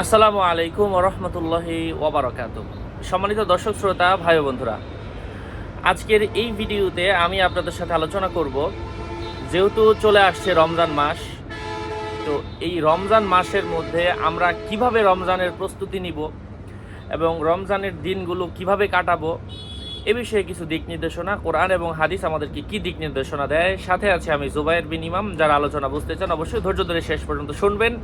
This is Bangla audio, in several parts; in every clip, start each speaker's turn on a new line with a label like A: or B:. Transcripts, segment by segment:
A: আসসালামু আলাইকুম রহমতুল্লাহি ওবরাকাত সম্মানিত দর্শক, শ্রোতা, ভাই বন্ধুরা, আজকের এই ভিডিওতে আমি আপনাদের সাথে আলোচনা করব। যেহেতু চলে আসছে রমজান মাস, তো এই রমজান মাসের মধ্যে আমরা কীভাবে রমজানের প্রস্তুতি নিব এবং রমজানের দিনগুলো কীভাবে কাটাবো, এ বিষয়ে কিছু দিক নির্দেশনা, কোরআন এবং হাদিস আমাদেরকে কি দিক নির্দেশনা দেয়, সাথে আছে আমি জুবাইর বিন ইমাম, যারা আলোচনা বুঝতে চান অবশ্যই ধৈর্য ধরে শেষ পর্যন্ত শুনবেন।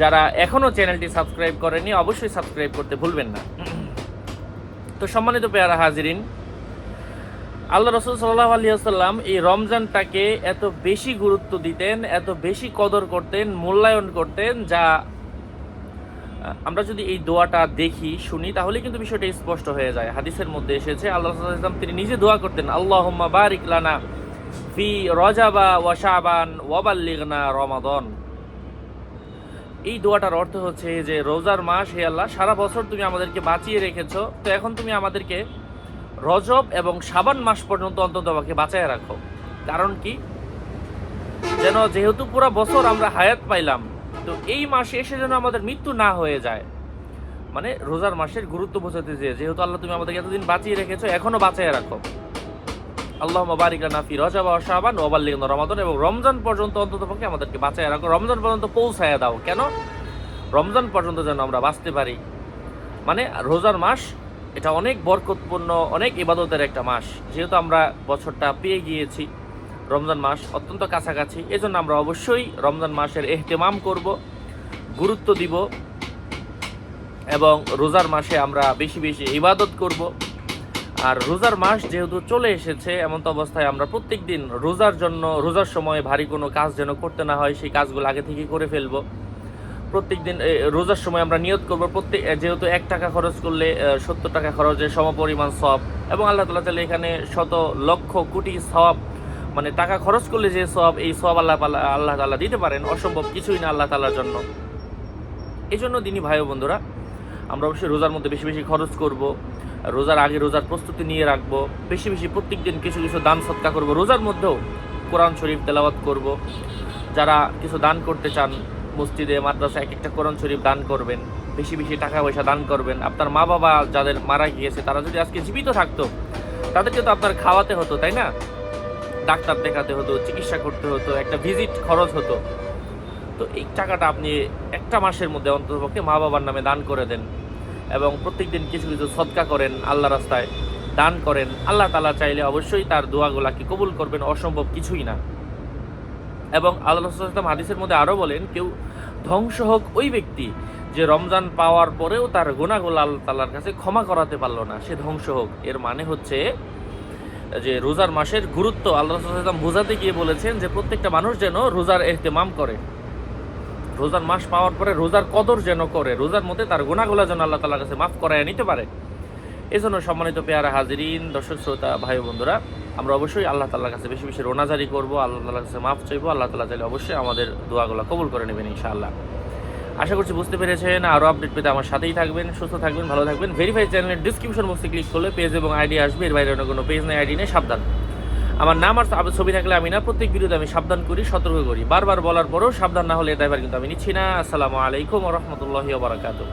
A: যারা এখনও চ্যানেলটি সাবস্ক্রাইব করেনি অবশ্যই সাবস্ক্রাইব করতে ভুলবেন না। তো সম্মানিত পেয়ারা হাজিরিন, আল্লাহ রসুল সাল্লাহ আলিয়াল্লাম এই রমজানটাকে এত বেশি গুরুত্ব দিতেন, এত বেশি কদর করতেন, মূল্যায়ন করতেন, যা আমরা যদি এই দোয়াটা দেখি, শুনি, তাহলে কিন্তু বিষয়টা স্পষ্ট হয়ে যায়। হাদিসের মধ্যে এসেছে, আল্লাহ আলাইহি তিনি নিজে দোয়া করতেন আল্লাহ বারিক লানা ফি রজাবা ওয়া শাবান ওয়াবাল্লিগনা রমাদন। এই দোয়াটার অর্থ হচ্ছে যে রোজার মাস, হে আল্লাহ, সারা বছর তুমি আমাদেরকে বাঁচিয়ে রেখেছ, তো এখন তুমি আমাদেরকে রজব এবং সাবান মাস পর্যন্ত অন্তত আমাকে বাঁচায় রাখো। কারণ কি? যেন যেহেতু পুরো বছর আমরা হায়াত পাইলাম, তো এই মাসে এসে যেন আমাদের মৃত্যু না হয়ে যায়। মানে রোজার মাসের গুরুত্ব বোঝাতে যেহেতু আল্লাহ তুমি আমাদেরকে এতদিন বাঁচিয়ে রেখেছো, এখনও বাঁচায় রাখো। আল্লাহ বারিক নাফি রজা বা শাবান ওয়াবাল্লিগ রমাদন এবং রমজান পর্যন্ত অন্তত পক্ষে আমাদেরকে বাঁচায় রাখো। রমজান পর্যন্ত পৌঁছায় দাও। কেন? রমজান পর্যন্ত যেন আমরা বাঁচতে পারি। মানে রোজার মাস, এটা অনেক বরকতপূর্ণ, অনেক ইবাদতের একটা মাস। যেহেতু আমরা বছরটা পেয়ে গিয়েছি, রমজান মাস অত্যন্ত কাছাকাছি, এজন্য আমরা অবশ্যই রমজান মাসের এহতেমাম করব, গুরুত্ব দিব এবং রোজার মাসে আমরা বেশি বেশি ইবাদত করব। আর রোজার মাস যেহেতু চলে এসেছে, এমন তো অবস্থায় আমরা প্রত্যেক দিন রোজার জন্য, রোজার সময় ভারী কোনো কাজ যেন করতে না হয়, সেই কাজগুলো আগে থেকে করে ফেলব। প্রত্যেক দিন রোজার সময় আমরা নিয়ত করব, প্রত্যেক যেহেতু এক টাকা খরচ করলে সত্তর টাকা খরচের সমপরিমাণ সব, এবং আল্লাহ তালা তাহলে এখানে শত লক্ষ কোটি সব মানে টাকা খরচ করলে যে সব এই সব আল্লাহ আল্লাহ তালা দিতে পারেন, অসম্ভব কিছুই না আল্লাহ তালার জন্য। এই জন্য দিনই ভাই বন্ধুরা, আমরা অবশ্যই রোজার মধ্যে বেশি বেশি খরচ করব। রোজার আগে রোজার প্রস্তুতি নিয়ে রাখব। বেশি বেশি প্রত্যেক দিন কিছু কিছু দান সৎকা করব। রোজার মধ্যেও কোরআন শরীফ তেলাওয়াত করব। যারা কিছু দান করতে চান মসজিদে মাদ্রাসা এক একটা কোরআন শরীফ দান করবেন। বেশি বেশি টাকা পয়সা দান করবেন। আপনার মা বাবা যাদের মারা গিয়েছে, তারা যদি আজকে জীবিত থাকতো, তাদেরকে তো আপনার খাওয়াতে হতো, তাই না? ডাক্তার দেখাতে হতো, চিকিৎসা করতে হতো, একটা ভিজিট খরচ হতো। তো এই টাকাটা আপনি একটা মাসের মধ্যে অন্ততপক্ষে মা বাবার নামে দান করে দেন। এবং প্রত্যেকদিন কিছু কিছু সৎকা করেন আল্লাহ রাস্তায়, দান করেন। আল্লাহ তালা চাইলে অবশ্যই তার দোয়াগুলাকে কবুল করবেন, অসম্ভব কিছুই না। এবং আল্লাহ রসুলাম হাদিসের মধ্যে আরও বলেন, কেউ ধ্বংস হোক ওই ব্যক্তি যে রমজান পাওয়ার পরেও তার গুণাগুলো আল্লাহ তালার কাছে ক্ষমা করাতে পারল না, সে ধ্বংস হোক। এর মানে হচ্ছে যে রোজার মাসের গুরুত্ব আল্লাহ রসুলাম বোঝাতে গিয়ে বলেছেন যে প্রত্যেকটা মানুষ যেন রোজার এহতেমাম করে। রোজার মাস পাওয়ার পরে রোজার কদর যেন করে, রোজার মধ্যে তার গুণাগুলা যেন আল্লাহ তালার কাছে মাফ করায় নিতে পারে। এই জন্য সম্মানিত পেয়ারা হাজিরিন, দর্শক, শ্রোতা, ভাই বন্ধুরা, আমরা অবশ্যই আল্লাহ তাল্লার কাছে বেশি বেশি রোনাজারি করব, আল্লাহ তাল্লার কাছে মাফ চাইব, আল্লাহ তালা চাইলে অবশ্যই আমাদের দোয়াগুলো কবুল করে নেবেন ইনশাআল্লাহ। আশা করছি বুঝতে পেরেছেন আরও আপডেট পেতে আমার সাথেই থাকবেন, সুস্থ থাকবেন, ভালো থাকবেন। ভেরিফাই চ্যানেলের ডিসক্রিপশন বক্সে ক্লিক করলে পেজ এবং আইডি আসবে, এর বাইরে অন্য কোনো পেজ নেই আইডি নেই, সাবধান। আমার নাম আর ছবি থাকলে আমি না, প্রত্যেক ভিডিওতে আমি সাবধান করি, সতর্ক করি। বারবার বলার পরেও সাবধান না হলে ড্রাইভার কিন্তু আমি নিচ্ছি না। আসসালামু আলাইকুম রহমতুল্লাহ বারাকাতুহ।